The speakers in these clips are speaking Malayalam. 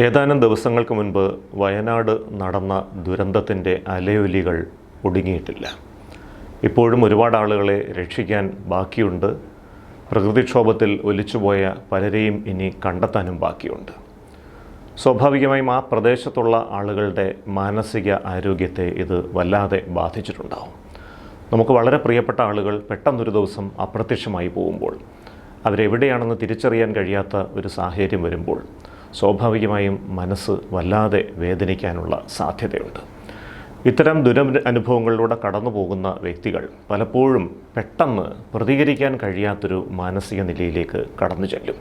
ഏതാനും ദിവസങ്ങൾക്ക് മുൻപ് വയനാട് നടന്ന ദുരന്തത്തിന്റെ അലയൊലികൾ ഒടുങ്ങിയിട്ടില്ല. ഇപ്പോഴും ഒരുപാട് ആളുകളെ രക്ഷിക്കാൻ ബാക്കിയുണ്ട്. പ്രകൃതിക്ഷോഭത്തിൽ ഒലിച്ചുപോയ പലരെയും ഇനി കണ്ടെത്താനും ബാക്കിയുണ്ട്. സ്വാഭാവികമായും ആ പ്രദേശത്തുള്ള ആളുകളുടെ മാനസിക ആരോഗ്യത്തെ ഇത് വല്ലാതെ ബാധിച്ചിട്ടുണ്ടാവും. നമുക്ക് വളരെ പ്രിയപ്പെട്ട ആളുകൾ പെട്ടെന്നൊരു ദിവസം അപ്രത്യക്ഷമായി പോകുമ്പോൾ അവരെവിടെയാണെന്ന് തിരിച്ചറിയാൻ കഴിയാത്ത ഒരു സാഹചര്യം വരുമ്പോൾ സ്വാഭാവികമായും മനസ്സ് വല്ലാതെ വേദനിക്കാനുള്ള സാധ്യതയുണ്ട്. ഇത്തരം ദുര അനുഭവങ്ങളിലൂടെ കടന്നു പോകുന്ന വ്യക്തികൾ പലപ്പോഴും പെട്ടെന്ന് പ്രതികരിക്കാൻ കഴിയാത്തൊരു മാനസിക നിലയിലേക്ക് കടന്നു ചെല്ലും.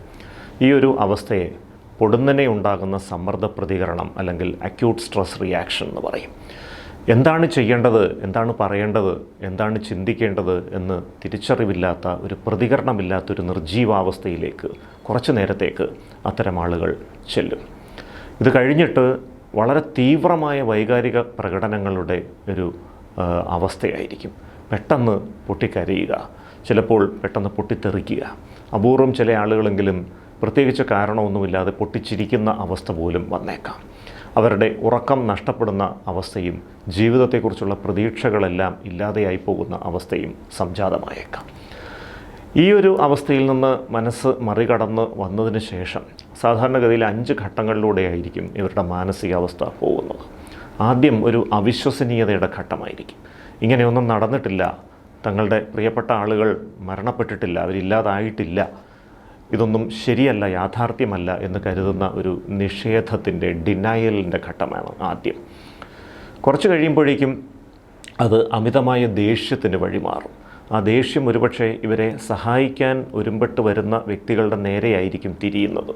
ഈ ഒരു അവസ്ഥയെ പൊടുന്നനെ ഉണ്ടാകുന്ന സമ്മർദ്ദ പ്രതികരണം അല്ലെങ്കിൽ അക്യൂട്ട് സ്ട്രെസ് റിയാക്ഷൻ എന്ന് പറയും. എന്താണ് ചെയ്യേണ്ടത് എന്താണ് പറയേണ്ടത് എന്താണ് ചിന്തിക്കേണ്ടത് എന്ന് തിരിച്ചറിവില്ലാത്ത ഒരു പ്രതികരണമില്ലാത്തൊരു നിർജീവാവസ്ഥയിലേക്ക് കുറച്ച് നേരത്തേക്ക് അത്തരം ആളുകൾ ചെല്ലും. ഇത് കഴിഞ്ഞിട്ട് വളരെ തീവ്രമായ വൈകാരിക പ്രകടനങ്ങളുടെ ഒരു അവസ്ഥയായിരിക്കും. പെട്ടെന്ന് പൊട്ടിക്കരയുക ചിലപ്പോൾ പെട്ടെന്ന് പൊട്ടിത്തെറിക്കുക. അപൂർവം ചില ആളുകളെങ്കിലും പ്രത്യേകിച്ച് കാരണമൊന്നുമില്ലാതെ പൊട്ടിച്ചിരിക്കുന്ന അവസ്ഥ പോലും വന്നേക്കാം. അവരുടെ ഉറക്കം നഷ്ടപ്പെടുന്ന അവസ്ഥയും ജീവിതത്തെക്കുറിച്ചുള്ള പ്രതീക്ഷകളെല്ലാം ഇല്ലാതെയായി പോകുന്ന അവസ്ഥയും സംജാതമായേക്കാം. ഈ ഒരു അവസ്ഥയിൽ നിന്ന് മനസ്സ് മറികടന്ന് വന്നതിന് ശേഷം സാധാരണഗതിയിൽ അഞ്ച് ഘട്ടങ്ങളിലൂടെയായിരിക്കും ഇവരുടെ മാനസികാവസ്ഥ പോകുന്നത്. ആദ്യം ഒരു അവിശ്വസനീയതയുടെ ഘട്ടമായിരിക്കും. ഇങ്ങനെയൊന്നും നടന്നിട്ടില്ല. തങ്ങളുടെ പ്രിയപ്പെട്ട ആളുകൾ മരണപ്പെട്ടിട്ടില്ല. അവരില്ലാതായിട്ടില്ല. ഇതൊന്നും ശരിയല്ല യാഥാർത്ഥ്യമല്ല എന്ന് കരുതുന്ന ഒരു നിഷേധത്തിന്റെ ഡിനയലിന്റെ ഘട്ടമാണ് ആദ്യം. കുറച്ച് കഴിയുമ്പോഴേക്കും അത് അമിതമായ ദേഷ്യത്തിന് വഴിമാറും ആ ദേഷ്യം ഒരുപക്ഷെ ഇവരെ സഹായിക്കാൻ ഒരുമ്പെട്ട് വരുന്ന വ്യക്തികളുടെ നേരെയായിരിക്കും തിരിയുന്നത്.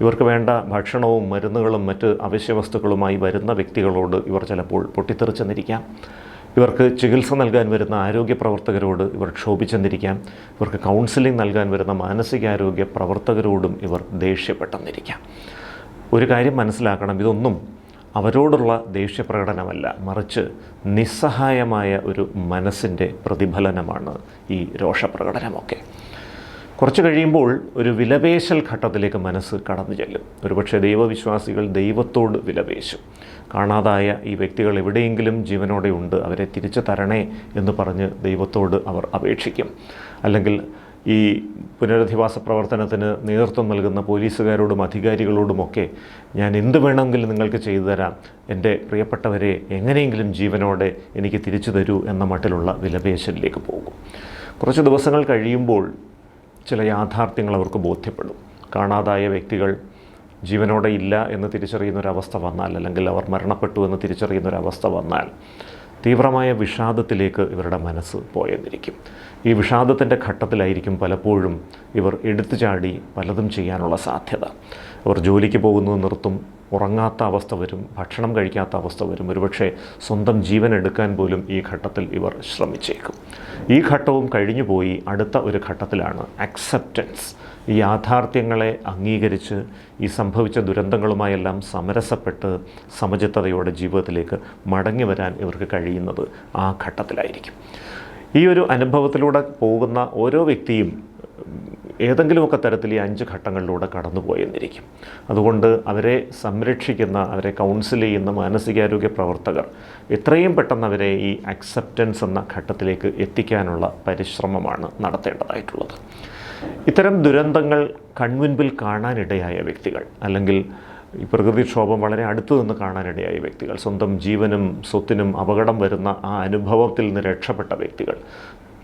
ഇവർക്ക് വേണ്ട ഭക്ഷണവും മരുന്നുകളും മറ്റ് അവശ്യ വസ്തുക്കളുമായി വരുന്ന വ്യക്തികളോട് ഇവർ ചിലപ്പോൾ പൊട്ടിത്തെറിച്ചെന്നിരിക്കാം ഇവർക്ക് ചികിത്സ നൽകാൻ വരുന്ന ആരോഗ്യ പ്രവർത്തകരോട് ഇവർ ക്ഷോഭിച്ചെന്നിരിക്കാം. ഇവർക്ക് കൗൺസിലിംഗ് നൽകാൻ വരുന്ന മാനസികാരോഗ്യ പ്രവർത്തകരോടും ഇവർ ദേഷ്യപ്പെട്ടെന്നിരിക്കാം. ഒരു കാര്യം മനസ്സിലാക്കണം ഇതൊന്നും അവരോടുള്ള ദേഷ്യപ്രകടനമല്ല മറിച്ച് നിസ്സഹായമായ ഒരു മനസ്സിന്റെ പ്രതിഫലനമാണ് ഈ രോഷപ്രകടനമൊക്കെ. കുറച്ച് കഴിയുമ്പോൾ ഒരു വിലപേശൽ ഘട്ടത്തിലേക്ക് മനസ്സ് കടന്നു ചെല്ലും ഒരുപക്ഷെ ദൈവവിശ്വാസികൾ ദൈവത്തോട് വിലപേശും. കാണാതായ ഈ വ്യക്തികൾ എവിടെയെങ്കിലും ജീവനോടെ ഉണ്ട് അവരെ തിരിച്ചു തരണേ എന്ന് പറഞ്ഞ് ദൈവത്തോട് അവർ അപേക്ഷിക്കും. അല്ലെങ്കിൽ ഈ പുനരധിവാസ പ്രവർത്തനത്തിന് നേതൃത്വം നൽകുന്ന പോലീസുകാരോടും അധികാരികളോടുമൊക്കെ ഞാൻ എന്ത് വേണമെങ്കിലും നിങ്ങൾക്ക് ചെയ്തു തരാം. എന്റെ പ്രിയപ്പെട്ടവരെ എങ്ങനെയെങ്കിലും ജീവനോടെ എനിക്ക് തിരിച്ചു തരൂ എന്ന മട്ടിലുള്ള വിലപേശലിലേക്ക് പോകും. കുറച്ച് ദിവസങ്ങൾ കഴിയുമ്പോൾ ചില യാഥാർത്ഥ്യങ്ങൾ അവർക്ക് ബോധ്യപ്പെടും. കാണാതായ വ്യക്തികൾ ജീവനോടെ ഇല്ല എന്ന് തിരിച്ചറിയുന്ന ഒരവസ്ഥ വന്നാൽ അല്ലെങ്കിൽ അവർ മരണപ്പെട്ടു എന്ന് തിരിച്ചറിയുന്ന ഒരവസ്ഥ വന്നാൽ തീവ്രമായ വിഷാദത്തിലേക്ക് ഇവരുടെ മനസ്സ് പോയെന്നിരിക്കും. ഈ വിഷാദത്തിന്റെ ഘട്ടത്തിലായിരിക്കും പലപ്പോഴും ഇവർ എടുത്തു ചാടി പലതും ചെയ്യാനുള്ള സാധ്യത. അവർ ജോലിക്ക് പോകുന്നത് നിർത്തും ഉറങ്ങാത്ത അവസ്ഥ വരും ഭക്ഷണം കഴിക്കാത്ത അവസ്ഥ വരും. ഒരുപക്ഷെ സ്വന്തം ജീവൻ എടുക്കാൻ പോലും ഈ ഘട്ടത്തിൽ ഇവർ ശ്രമിച്ചേക്കും. ഈ ഘട്ടവും കഴിഞ്ഞു പോയി. അടുത്ത ഒരു ഘട്ടത്തിലാണ് അക്സെപ്റ്റൻസ് ഈ യാഥാർത്ഥ്യങ്ങളെ അംഗീകരിച്ച് ഈ സംഭവിച്ച ദുരന്തങ്ങളുമായെല്ലാം സമരസപ്പെട്ട് സമചിത്തതയോടെ ജീവിതത്തിലേക്ക് മടങ്ങി വരാൻ ഇവർക്ക് കഴിയുന്നത് ആ ഘട്ടത്തിലായിരിക്കും. ഈ ഒരു അനുഭവത്തിലൂടെ പോകുന്ന ഓരോ വ്യക്തിയും ഏതെങ്കിലുമൊക്കെ തരത്തിൽ ഈ അഞ്ച് ഘട്ടങ്ങളിലൂടെ കടന്നുപോയെന്നിരിക്കും. അതുകൊണ്ട് അവരെ സംരക്ഷിക്കുന്ന അവരെ കൗൺസിൽ ചെയ്യുന്ന മാനസികാരോഗ്യ പ്രവർത്തകർ എത്രയും പെട്ടെന്ന് അവരെ ഈ അക്സെപ്റ്റൻസ് എന്ന ഘട്ടത്തിലേക്ക് എത്തിക്കാനുള്ള പരിശ്രമമാണ് നടത്തേണ്ടതായിട്ടുള്ളത്. ഇത്തരം ദുരന്തങ്ങൾ കൺമുൻപിൽ കാണാനിടയായ വ്യക്തികൾ അല്ലെങ്കിൽ ഈ പ്രകൃതിക്ഷോഭം വളരെ അടുത്തു നിന്ന് കാണാനിടയായ വ്യക്തികൾ സ്വന്തം ജീവനും സ്വത്തിനും അപകടം വരുന്ന ആ അനുഭവത്തിൽ നിന്ന് രക്ഷപ്പെട്ട വ്യക്തികൾ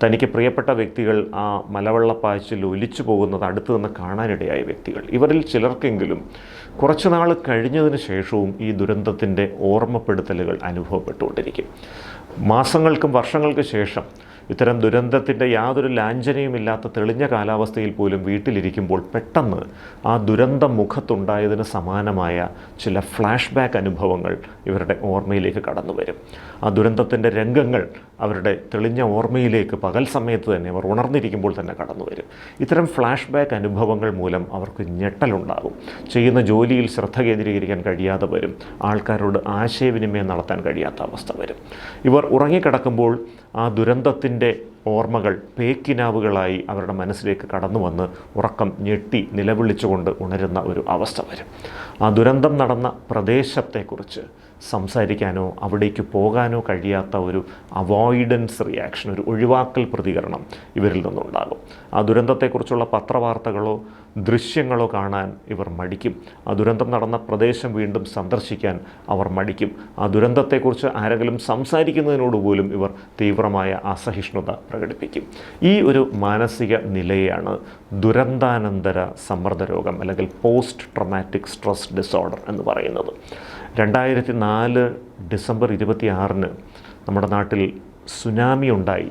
തനിക്ക് പ്രിയപ്പെട്ട വ്യക്തികൾ ആ മലവെള്ളപ്പാച്ചിൽ ഒലിച്ചു പോകുന്നത് അടുത്തു നിന്ന് കാണാനിടയായ വ്യക്തികൾ. ഇവരിൽ ചിലർക്കെങ്കിലും കുറച്ചു നാൾ കഴിഞ്ഞതിന് ശേഷവും ഈ ദുരന്തത്തിന്റെ ഓർമ്മപ്പെടുത്തലുകൾ അനുഭവപ്പെട്ടുകൊണ്ടിരിക്കും. മാസങ്ങൾക്കും വർഷങ്ങൾക്കും ശേഷം ഇത്തരം ദുരന്തത്തിന്റെ യാതൊരു ലാഞ്ചനയുമില്ലാത്ത തെളിഞ്ഞ കാലാവസ്ഥയിൽ പോലും വീട്ടിലിരിക്കുമ്പോൾ പെട്ടെന്ന് ആ ദുരന്ത മുഖത്തുണ്ടായതിന് സമാനമായ ചില ഫ്ലാഷ് ബാക്ക് അനുഭവങ്ങൾ ഇവരുടെ ഓർമ്മയിലേക്ക് കടന്നു വരും. ആ ദുരന്തത്തിന്റെ രംഗങ്ങൾ അവരുടെ തെളിഞ്ഞ ഓർമ്മയിലേക്ക് പകൽ സമയത്ത് തന്നെ അവർ ഉണർന്നിരിക്കുമ്പോൾ തന്നെ കടന്നു വരും. ഇത്തരം ഫ്ലാഷ് ബാക്ക് അനുഭവങ്ങൾ മൂലം അവർക്ക് ഞെട്ടലുണ്ടാകും. ചെയ്യുന്ന ജോലിയിൽ ശ്രദ്ധ കേന്ദ്രീകരിക്കാൻ കഴിയാതെ വരും. ആൾക്കാരോട് ആശയവിനിമയം നടത്താൻ കഴിയാത്ത അവസ്ഥ വരും. ഇവർ ഉറങ്ങിക്കിടക്കുമ്പോൾ ആ ദുരന്തത്തിന്റെ day. ഓർമ്മകൾ പേക്കിനാവുകളായി അവരുടെ മനസ്സിലേക്ക് കടന്നു വന്ന് ഉറക്കം ഞെട്ടി നിലവിളിച്ചുകൊണ്ട് ഉണരുന്ന ഒരു അവസ്ഥ വരും. ആ ദുരന്തം നടന്ന പ്രദേശത്തെക്കുറിച്ച് സംസാരിക്കാനോ അവിടേക്ക് പോകാനോ കഴിയാത്ത ഒരു അവോയ്ഡൻസ് റിയാക്ഷൻ ഒരു ഒഴിവാക്കൽ പ്രതികരണം ഇവരിൽ നിന്നുണ്ടാകും. ആ ദുരന്തത്തെക്കുറിച്ചുള്ള പത്രവാർത്തകളോ ദൃശ്യങ്ങളോ കാണാൻ ഇവർ മടിക്കും. ആ ദുരന്തം നടന്ന പ്രദേശം വീണ്ടും സന്ദർശിക്കാൻ അവർ മടിക്കും. ആ ദുരന്തത്തെക്കുറിച്ച് ആരെങ്കിലും സംസാരിക്കുന്നതിനോട് പോലും ഇവർ തീവ്രമായ അസഹിഷ്ണുത പ്രകടിപ്പിക്കും. ഈ ഒരു മാനസിക നിലയാണ് ദുരന്താനന്തര സമ്മർദ്ദ രോഗം അല്ലെങ്കിൽ പോസ്റ്റ് ട്രൊമാറ്റിക് സ്ട്രെസ് ഡിസോർഡർ എന്ന് പറയുന്നത്. രണ്ടായിരത്തി നാല് ഡിസംബർ ഇരുപത്തിയാറിന് നമ്മുടെ നാട്ടിൽ സുനാമി ഉണ്ടായി.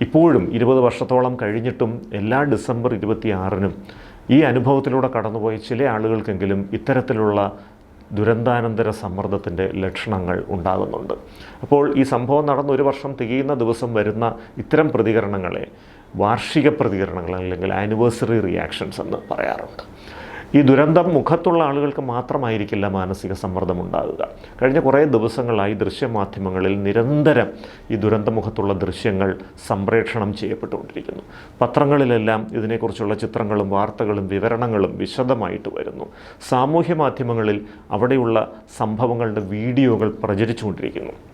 ഇപ്പോഴും ഇരുപത് വർഷത്തോളം കഴിഞ്ഞിട്ടും എല്ലാ ഡിസംബർ ഇരുപത്തിയാറിനും ഈ അനുഭവത്തിലൂടെ കടന്നുപോയ ചില ആളുകൾക്കെങ്കിലും ഇത്തരത്തിലുള്ള ദുരന്താനന്തര സമ്മർദ്ദത്തിന്റെ ലക്ഷണങ്ങൾ ഉണ്ടാകുന്നുണ്ട്. അപ്പോൾ ഈ സംഭവം നടന്ന ഒരു വർഷം തികയുന്ന ദിവസം വരുന്ന ഇത്തരം പ്രതികരണങ്ങളെ വാർഷിക പ്രതികരണങ്ങൾ അല്ലെങ്കിൽ ആനിവേഴ്സറി റിയാക്ഷൻസ് എന്ന് പറയാറുണ്ട്. ഈ ദുരന്തം മുഖത്തുള്ള ആളുകൾക്ക് മാത്രമായിരിക്കില്ല മാനസിക സമ്മർദ്ദം ഉണ്ടാകുക. കഴിഞ്ഞ കുറേ ദിവസങ്ങളായി ദൃശ്യമാധ്യമങ്ങളിൽ നിരന്തരം ഈ ദുരന്തമുഖത്തുള്ള ദൃശ്യങ്ങൾ സംപ്രേഷണം ചെയ്യപ്പെട്ടുകൊണ്ടിരിക്കുന്നു. പത്രങ്ങളിലെല്ലാം ഇതിനെക്കുറിച്ചുള്ള ചിത്രങ്ങളും വാർത്തകളും വിവരണങ്ങളും വിശദമായിട്ട് വരുന്നു. സാമൂഹ്യ മാധ്യമങ്ങളിൽ അവിടെയുള്ള സംഭവങ്ങളുടെ വീഡിയോകൾ പ്രചരിച്ചുകൊണ്ടിരിക്കുന്നു.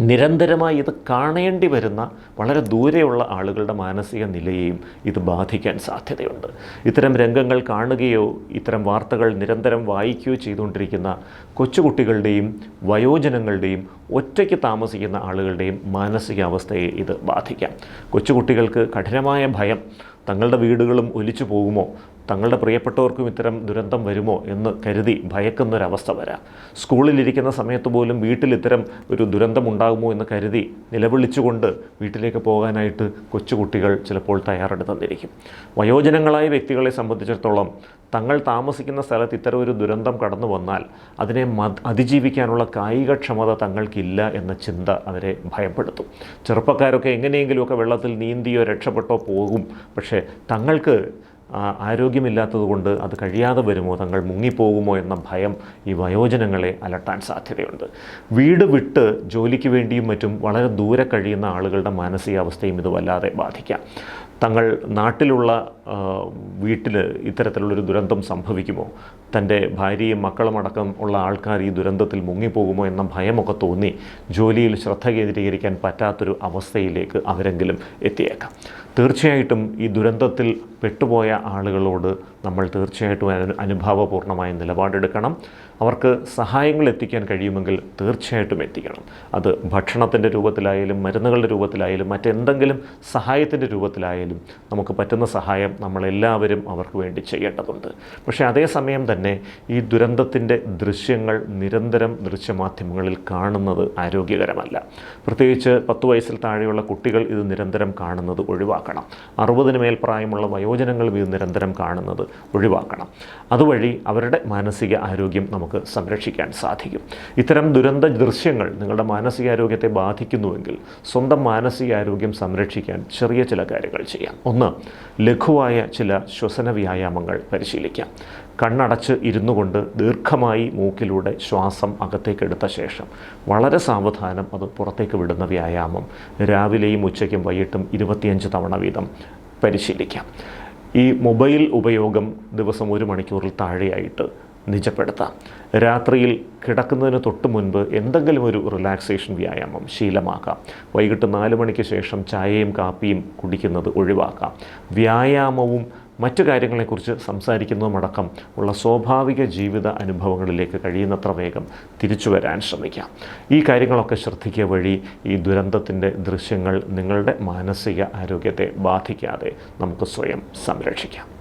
നിരന്തരമായി ഇത് കാണേണ്ടി വരുന്ന വളരെ ദൂരെയുള്ള ആളുകളുടെ മാനസിക നിലയെയും ഇത് ബാധിക്കാൻ സാധ്യതയുണ്ട്. ഇത്തരം രംഗങ്ങൾ കാണുകയോ ഇത്തരം വാർത്തകൾ നിരന്തരം വായിക്കുകയോ ചെയ്തുകൊണ്ടിരിക്കുന്ന കൊച്ചുകുട്ടികളുടെയും വയോജനങ്ങളുടെയും ഒറ്റയ്ക്ക് താമസിക്കുന്ന ആളുകളുടെയും മാനസികാവസ്ഥയെ ഇത് ബാധിക്കാം. കൊച്ചുകുട്ടികൾക്ക് കഠിനമായ ഭയം തങ്ങളുടെ വീടുകളും ഒലിച്ചു പോകുമോ തങ്ങളുടെ പ്രിയപ്പെട്ടവർക്കും ഇത്തരം ദുരന്തം വരുമോ എന്ന് കരുതി ഭയക്കുന്നൊരവസ്ഥ വരാം. സ്കൂളിലിരിക്കുന്ന സമയത്ത് പോലും വീട്ടിൽ ഇത്തരം ഒരു ദുരന്തം ഉണ്ടാകുമോ എന്ന് കരുതി നിലവിളിച്ചുകൊണ്ട് വീട്ടിലേക്ക് പോകാനായിട്ട് കൊച്ചുകുട്ടികൾ ചിലപ്പോൾ തയ്യാറെടുത്തിരിക്കും വയോജനങ്ങളായ വ്യക്തികളെ സംബന്ധിച്ചിടത്തോളം തങ്ങൾ താമസിക്കുന്ന സ്ഥലത്ത് ഇത്തരം ഒരു ദുരന്തം കടന്നു വന്നാൽ അതിനെ അതിജീവിക്കാനുള്ള കായികക്ഷമത തങ്ങൾക്കില്ല എന്ന ചിന്ത അവരെ ഭയപ്പെടുത്തും. ചെറുപ്പക്കാരൊക്കെ എങ്ങനെയെങ്കിലുമൊക്കെ വെള്ളത്തിൽ നീന്തിയോ രക്ഷപ്പെട്ടോ പോകും. പക്ഷേ തങ്ങൾക്ക് ആരോഗ്യമില്ലാത്തതുകൊണ്ട് അത് കഴിയാതെ വരുമോ? തങ്ങൾ മുങ്ങിപ്പോകുമോ എന്ന ഭയം ഈ വയോജനങ്ങളെ അലട്ടാൻ സാധ്യതയുണ്ട്. വീട് വിട്ട് ജോലിക്ക് വേണ്ടിയും മറ്റും വളരെ ദൂരെ കഴിയുന്ന ആളുകളുടെ മാനസികാവസ്ഥയും ഇത് വല്ലാതെ ബാധിക്കാം. തങ്ങൾ നാട്ടിലുള്ള വീട്ടിൽ ഇത്തരത്തിലുള്ളൊരു ദുരന്തം സംഭവിക്കുമോ? തന്റെ ഭാര്യയും മക്കളുമടക്കം ഉള്ള ആൾക്കാർ ഈ ദുരന്തത്തിൽ മുങ്ങിപ്പോകുമോ എന്ന ഭയമൊക്കെ തോന്നി ജോലിയിൽ ശ്രദ്ധ കേന്ദ്രീകരിക്കാൻ പറ്റാത്തൊരു അവസ്ഥയിലേക്ക് അവരെങ്കിലും എത്തിയേക്കാം. തീർച്ചയായിട്ടും ഈ ദുരന്തത്തിൽ പെട്ടുപോയ ആളുകളോട് നമ്മൾ തീർച്ചയായിട്ടും അനു- അനുഭാവപൂർണമായ നിലപാടെടുക്കണം. അവർക്ക് സഹായങ്ങൾ എത്തിക്കാൻ കഴിയുമെങ്കിൽ തീർച്ചയായിട്ടും എത്തിക്കണം. അത് ഭക്ഷണത്തിന്റെ രൂപത്തിലായാലും മരുന്നുകളുടെ രൂപത്തിലായാലും മറ്റെന്തെങ്കിലും സഹായത്തിന്റെ രൂപത്തിലായാലും നമുക്ക് പറ്റുന്ന സഹായം നമ്മളെല്ലാവരും അവർക്ക് വേണ്ടി ചെയ്യേണ്ടതുണ്ട്. പക്ഷേ അതേസമയം തന്നെ ഈ ദുരന്തത്തിന്റെ ദൃശ്യങ്ങൾ നിരന്തരം ദൃശ്യമാധ്യമങ്ങളിൽ കാണുന്നത് ആരോഗ്യകരമല്ല. പ്രത്യേകിച്ച് പത്ത് വയസ്സിൽ താഴെയുള്ള കുട്ടികൾ ഇത് നിരന്തരം കാണുന്നത് ഒഴിവാക്കണം. അറുപതിന് മേൽ പ്രായമുള്ള വയോജനങ്ങളും ഇത് നിരന്തരം കാണുന്നത് ഒഴിവാക്കണം. അതുവഴി അവരുടെ മാനസിക ആരോഗ്യം നമുക്ക് സംരക്ഷിക്കാൻ സാധിക്കും. ഇത്തരം ദുരന്ത ദൃശ്യങ്ങൾ നിങ്ങളുടെ മാനസികാരോഗ്യത്തെ ബാധിക്കുന്നുവെങ്കിൽ സ്വന്തം മാനസികാരോഗ്യം സംരക്ഷിക്കാൻ ചെറിയ ചില കാര്യങ്ങൾ ചെയ്യാം. ഒന്ന് ലഘുവായ ചില ശ്വസന വ്യായാമങ്ങൾ പരിശീലിക്കാം. കണ്ണടച്ച് ഇരുന്നു കൊണ്ട് ദീർഘമായി മൂക്കിലൂടെ ശ്വാസം അകത്തേക്കെടുത്ത ശേഷം വളരെ സാവധാനം അത് പുറത്തേക്ക് വിടുന്ന വ്യായാമം രാവിലെയും ഉച്ചയ്ക്കും വൈകിട്ടും ഇരുപത്തിയഞ്ച് തവണ വീതം പരിശീലിക്കാം. ഈ മൊബൈൽ ഉപയോഗം ദിവസം ഒരു മണിക്കൂറിൽ താഴെയായിട്ട് നിജപ്പെടുത്താം. രാത്രിയിൽ കിടക്കുന്നതിന് തൊട്ട് മുൻപ് എന്തെങ്കിലും ഒരു റിലാക്സേഷൻ വ്യായാമം ശീലമാക്കാം. വൈകിട്ട് നാല് മണിക്ക് ശേഷം ചായയും കാപ്പിയും കുടിക്കുന്നത് ഒഴിവാക്കാം. വ്യായാമവും മറ്റു കാര്യങ്ങളെക്കുറിച്ച് സംസാരിക്കുന്നതുമടക്കം ഉള്ള സ്വാഭാവിക ജീവിത അനുഭവങ്ങളിലേക്ക് കഴിയുന്നത്ര വേഗം തിരിച്ചു വരാൻ ശ്രമിക്കാം. ഈ കാര്യങ്ങളൊക്കെ ശ്രദ്ധിക്കുക വഴി ഈ ദുരന്തത്തിന്റെ ദൃശ്യങ്ങൾ നിങ്ങളുടെ മാനസിക ആരോഗ്യത്തെ ബാധിക്കാതെ നമുക്ക് സ്വയം സംരക്ഷിക്കാം.